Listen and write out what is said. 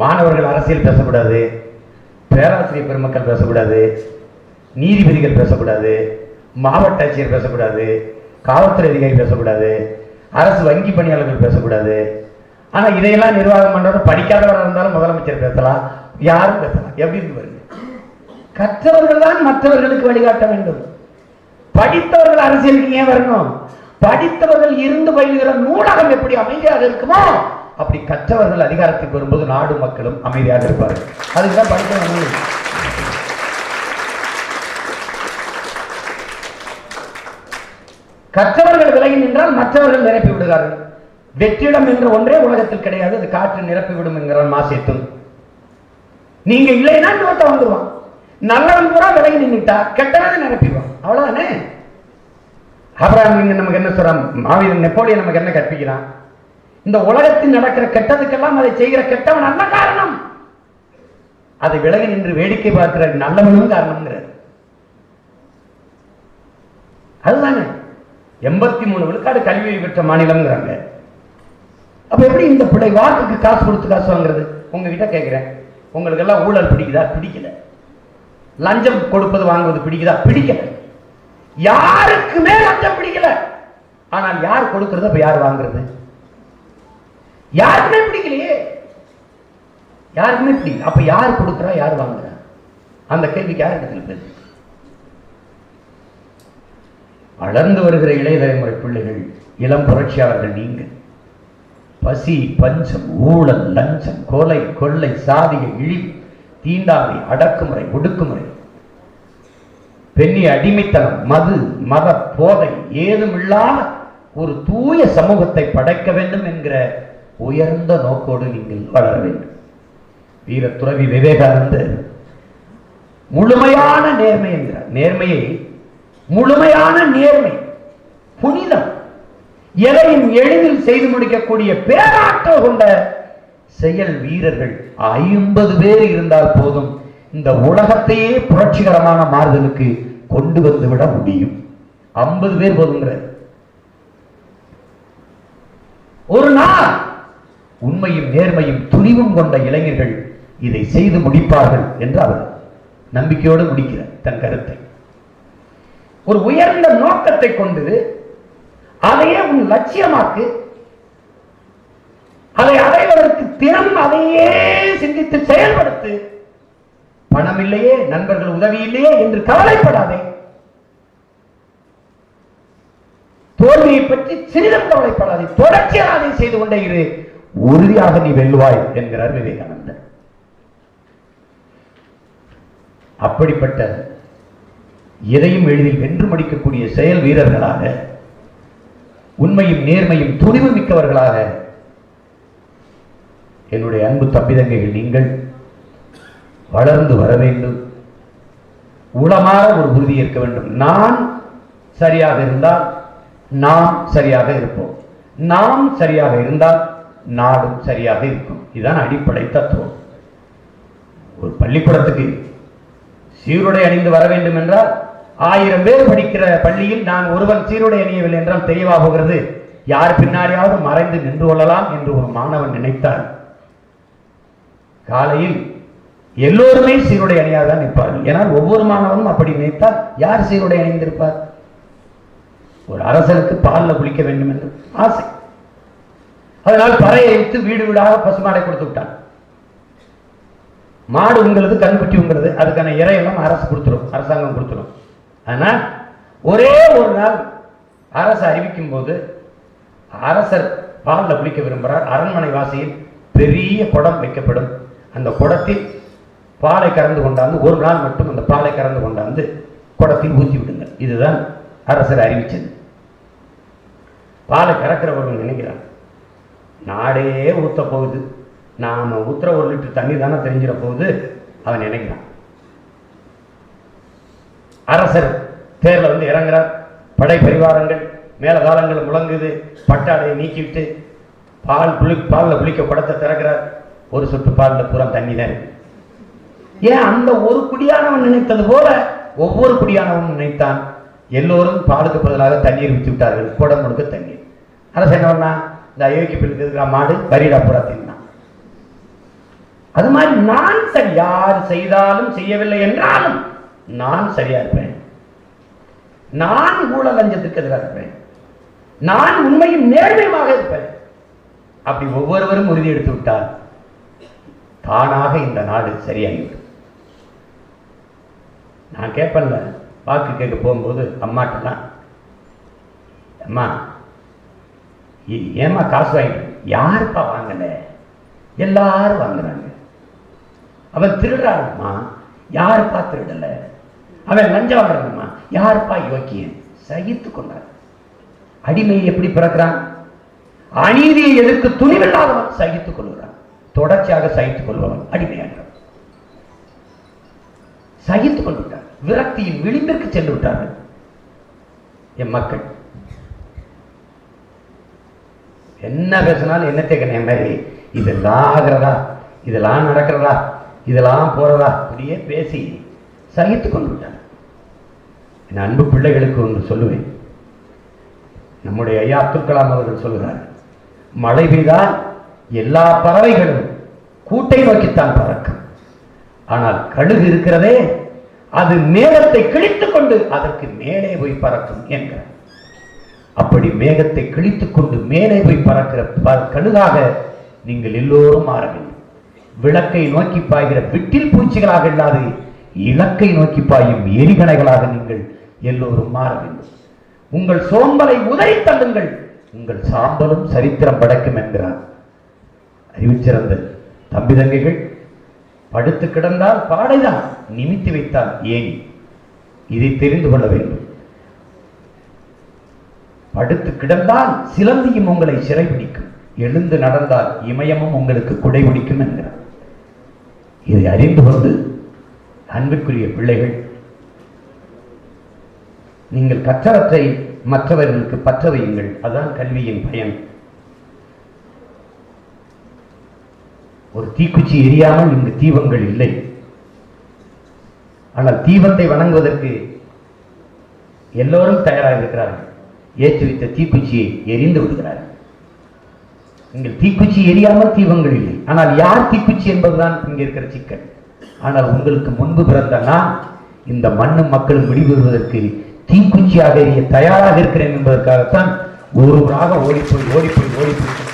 மாணவர்கள் அரசியல் பேசக்கூடாது பேராசிரியர் பெருமக்கள் பேசக்கூடாது நீதிபதிகள் பேசக்கூடாது மாவட்ட ஆட்சியர் பேசக்கூடாது காவல்துறை அதிகாரி பேசக்கூடாது அரசு வங்கி பணியாளர்கள் பேசக்கூடாது. ஆனா இதையெல்லாம் நிர்வாகம் பண்ணுறது படிக்காதவராக இருந்தாலும் முதலமைச்சர் பேசலாம் யாரும் பேசலாம். எப்படி இருக்கு பாருங்க. கற்றவர்கள் தான் மற்றவர்களுக்கு வழிகாட்ட வேண்டும். படித்தவர்கள் அரசியலுக்கு ஏன் வரணும்? படித்தவர்கள் இருந்து பயில்கிற நூலகம் எப்படி அமைதியாக இருக்குமோ அப்படி கற்றவர்கள் அதிகாரத்துக்கு வரும்போது நாடு மக்களும் அமைதியாக இருப்பார்கள். அதுக்குதான் படிக்கணும் கற்றவர்கள் விலகி நின்றால் மற்றவர்கள் நிரப்பி விடுகிறார்கள். வெற்றிடம் என்ற ஒன்றே உலகத்தில் கிடையாது அது காற்று நிரப்பி விடும் என்கிறான் மாசேத்தும். நீங்க இல்லைன்னா இன்னொருத்த வந்துருவான். நல்லவன் பூரா விலகி நின்னுட்டா கெட்டவன் நிரப்பிடுவான். அவ்வளவுதானே? அப்புறம் நீங்க நமக்கு என்ன சொல்றான் மாவீரன் நெப்போலியன் நமக்கு என்ன கற்பிக்கிறான்? இந்த உலகத்தில் நடக்கிற கெட்டதுக்கெல்லாம் அதை செய்கிற கெட்டவன் நல்ல காரணம்? அதை விலகி நின்று வேடிக்கை பார்க்கிற நல்லவனும் காரணம்ங்கிறது அதுதானே. எண்பத்தி மூணு விழுக்காடு கல்வி பெற்ற மாநிலம்ங்கிறாங்க. அப்ப எப்படி இந்த பிள்ளை வாக்குக்கு காசு கொடுத்து காசு வாங்குறது? உங்ககிட்ட கேட்கிறேன் உங்களுக்கு எல்லாம் ஊழல் பிடிக்குதா? பிடிக்கல. லஞ்சம் கொடுப்பது வாங்குவது பிடிக்குதா? பிடிக்கல. யாருக்குமே லஞ்சம் பிடிக்கல? ஆனால் யார் கொடுக்கறது அப்ப யார் வாங்குறது? யாருக்குமே பிடிக்கலையே. யாருக்குமே பிடிக்கல. அப்ப யார் கொடுக்குறா யார் வாங்குறா? அந்த கேள்விக்கு யார் இடத்துல பேசு வளர்ந்து வருகிற இளைய தலைமுறை பிள்ளைகள் இளம் புரட்சியாளர்கள் நீங்க. பசி பஞ்சம் ஊழல் லஞ்சம் கொலை கொள்ளை சாதிய இழிவு தீண்டாமை அடக்குமுறை ஒடுக்குமுறை. பெண்ணி அடிமைத்தனம் மது மத போதை ஏதுமில்லாத ஒரு தூய சமூகத்தை படைக்க வேண்டும் என்கிற உயர்ந்த நோக்கோடு நீங்கள் வளர வேண்டும். வீர துறவி விவேகானந்தர் முழுமையான நேர்மை என்கிறார். நேர்மையை முழுமையான நேர்மை புனிதம் எதையும் எளிதில் செய்து முடிக்கக்கூடிய பேராற்றல் கொண்ட செயல் வீரர்கள் ஐம்பது பேர் இருந்தால் போதும் இந்த உலகத்தையே புரட்சிகரமான மாறுதலுக்கு கொண்டு வந்து விட முடியும். ஐம்பது பேர் போதுங்கிற. ஒரு நாள் உண்மையும் நேர்மையும் துணிவும் கொண்ட இளைஞர்கள் இதை செய்து முடிப்பார்கள் என்று அவர் நம்பிக்கையோடு முடிக்கிறார் தன் கருத்தை. ஒரு உயர்ந்த நோக்கத்தை கொண்டு அதையே உன் லட்சியமாக்கு அதை அடைவதற்கு தினம் அதையே சிந்தித்து செயல்படுத்து. பணம் இல்லையே நண்பர்கள் உதவி இல்லையே என்று கவலைப்படாதே. தோல்வியை பற்றி சிறிதும் கவலைப்படாதே. தொடர்ச்சியாக அதை செய்து கொண்டே இரு. உறுதியாக நீ வெல்வாய் என்கிறார் விவேகானந்தர். அப்படிப்பட்ட எதையும் எளிதில் வென்று முடிக்கக்கூடிய செயல் வீரர்களாக உண்மையும் நேர்மையும் துணிவு மிக்கவர்களாக என்னுடைய அன்பு தம்பிதங்கைகள் நீங்கள் வளர்ந்து வர வேண்டும். உளமாற ஒரு உறுதி இருக்க வேண்டும். நான் சரியாக இருந்தால் நாம் சரியாக இருப்போம். நாம் சரியாக இருந்தால் நாடும் சரியாக இருக்கும். இதுதான் அடிப்படை தத்துவம். ஒரு பள்ளிக்கூடத்துக்கு சீருடை அணிந்து வர வேண்டும் என்றால் ஆயிரம் பேர் படிக்கிற பள்ளியில் நான் ஒருவன் சீருடை அணியவில்லை என்றால் தெளிவாக போகிறது. யார் பின்னாடியாவது மறைந்து நின்று கொள்ளலாம் என்று ஒரு மாணவன் நினைத்தார். காலையில் எல்லோருமே சீருடை அணியாதான் நிற்பார்கள். ஏன்னால் ஒவ்வொரு மாணவனும் அப்படி நினைத்தால் யார் சீருடை அணிந்திருப்பார்? ஒரு அரசனுக்கு பாலில் குளிக்க வேண்டும் என்று ஆசை. அதனால் பறையை வைத்து வீடு வீடாக பசுமாடை கொடுத்து விட்டான். மாடு உங்களது கண்குட்டி உங்களது அதுக்கான இறையெல்லாம் அரசு கொடுத்துரும் அரசாங்கம் கொடுத்துரும். ஆனா ஒரே ஒரு நாள் அரசு அறிவிக்கும் போது அரசர் பாலில் குளிக்க விரும்புகிறார். அரண்மனை வாசியில் பெரிய குடம் வைக்கப்படும். அந்த குடத்தில் பாலை கறந்து கொண்டாந்து ஒரு நாள் மட்டும் அந்த பாலை கறந்து கொண்டாந்து குடத்தில் ஊற்றி விடுங்கள். இதுதான் அரசர் அறிவிச்சது. பாலை கறக்கிறவர்கள் நினைக்கிறான் நாடே ஊற்ற போகுது. நாம் ஊற்றுற ஒரு லிட்டர் தண்ணி தானே தெரிஞ்சிட போகுது. அவன் நினைக்கிறான். அரசர் தேர்ல வந்து இறங்குறார். படை பரிவாரங்கள் மேலதாளங்கள் முழங்குது. பட்டாடையை நீக்கிவிட்டு பால் புளி பாலில் குளிக்க படத்தை திறக்கிறார். ஒரு சொட்டு பாலில் பூரா தண்ணி தான் ஏன் அந்த ஒரு குடியானவன் நினைத்தது போல ஒவ்வொரு குடியானவன் நினைத்தான். எல்லோரும் பாலுக்கு பதிலாக தண்ணீர் விட்டு விட்டார்கள் குடம் முழுக்க தண்ணீர். அரசு என்ன பண்ணா இந்த அயோக்கிய பிள்ளைக்கு இருக்கிற மாடு கரீடா பூரா தின்னான் அது மாதிரி நான் சரி யார் செய்தாலும் செய்யவில்லை என்றாலும் நான் சரியா இருப்பேன். நான் ஊழல் லஞ்சத்துக்கு எதிராக இருப்பேன். நான் உண்மையும் நேர்மையுமாக இருப்பேன். அப்படி ஒவ்வொருவரும் உறுதி எடுத்து விட்டால் தானாக இந்த நாடு சரியாகிவிடும். நான் கேட்பேன்ல வாக்கு கேட்க போகும்போது அம்மாட்டெல்லாம் அம்மா ஏமா ஏம்மா காசு வாங்கிட்டு யாருப்பா வாங்கல எல்லாரும் வாங்குறாங்க அவன் திருடுறாருமா யாருப்பா திருடல? அவன் லஞ்சம் வாங்குறாங்கம்மா யாருப்பா யோக்கியன்? சகித்து கொண்டார் அடிமை எப்படி பிறக்கிறான்? அநீதியை எதிர்க்கு துணிவில்லாதவன் சகித்துக் கொள்கிறான். தொடர்ச்சியாக சகித்துக் கொள்பவன் அடிமையாகிறான் சகித்துக் கொண்டு விட்டார் விரக்தியின் விளிம்பிற்கு சென்று விட்டார்கள். என் மக்கள் என்ன பேசினாலும் என்னத்தை என் மாதிரி. இதெல்லாம் ஆகிறதா? இதெல்லாம் நடக்கிறதா? இதெல்லாம் போகிறதா அப்படியே பேசி சகித்து கொண்டு விட்டார். என் அன்பு பிள்ளைகளுக்கு ஒன்று சொல்லுவேன். நம்முடைய ஐயா அப்துல் கலாம் அவர்கள் சொல்கிறார் மழை பெய்தால் எல்லா பறவைகளும் கூட்டை நோக்கித்தான் பறக்கும். ஆனால் கழுகு இருக்கிறதே அது மேலத்தை கிழித்துக் கொண்டு அதற்கு மேலே போய் பறக்கும் என்கிறார். அப்படி மேகத்தை கிழித்துக் கொண்டு மேலே போய் பறக்கிற கழுகாக நீங்கள் எல்லோரும் மாற வேண்டும். விளக்கை நோக்கி பாய்கிற விட்டில் பூச்சிகளாக இல்லாது இலக்கை நோக்கி பாயும் எரிகணைகளாக நீங்கள் எல்லோரும் மாற வேண்டும். உங்கள் சோம்பலை உதறி தள்ளுங்கள். உங்கள் சாம்பலும் சரித்திரம் படைக்கும் என்கிறார் அறிவிச்சிறந்த தம்பி தங்கைகள் படுத்து கிடந்தால் பாடைதான் நிமித்தி வைத்தால் ஏனி? இதை தெரிந்து கொள்ள வேண்டும். படுத்து கிடந்தால் சிலந்தியும் உங்களை சிறைபிடிக்கும். எழுந்து நடந்தால் இமயமும் உங்களுக்கு குடைபிடிக்கும் என்கிறார். இதை அறிந்து கொண்டு அன்புக்குரிய பிள்ளைகள் நீங்கள் கற்றவற்றை மற்றவர்களுக்கு பற்ற வையுங்கள் அதான் கல்வியின் பயன். ஒரு தீக்குச்சி எரியாமல் இங்கு தீபங்கள் இல்லை. ஆனால் தீபத்தை வணங்குவதற்கு எல்லோரும் தயாராக இருக்கிறார்கள். ஏற்றி வைத்த தீக்குச்சியை எரிந்து விடுகிறார். நீங்கள் தீக்குச்சி எரியாமல் தீபங்கள் இல்லை. ஆனால் யார் தீக்குச்சி என்பதுதான் இங்கே இருக்கிற சிக்கல். ஆனால் உங்களுக்கு முன்பு பிறந்த நான் இந்த மண்ணும் மக்களும் விடுபடுவதற்கு தீக்குச்சியாக எரிய தயாராக இருக்கிறேன் என்பதற்காகத்தான் ஒருவராக ஓடிப்போய் ஓடிப்போய் ஓடிப்போய்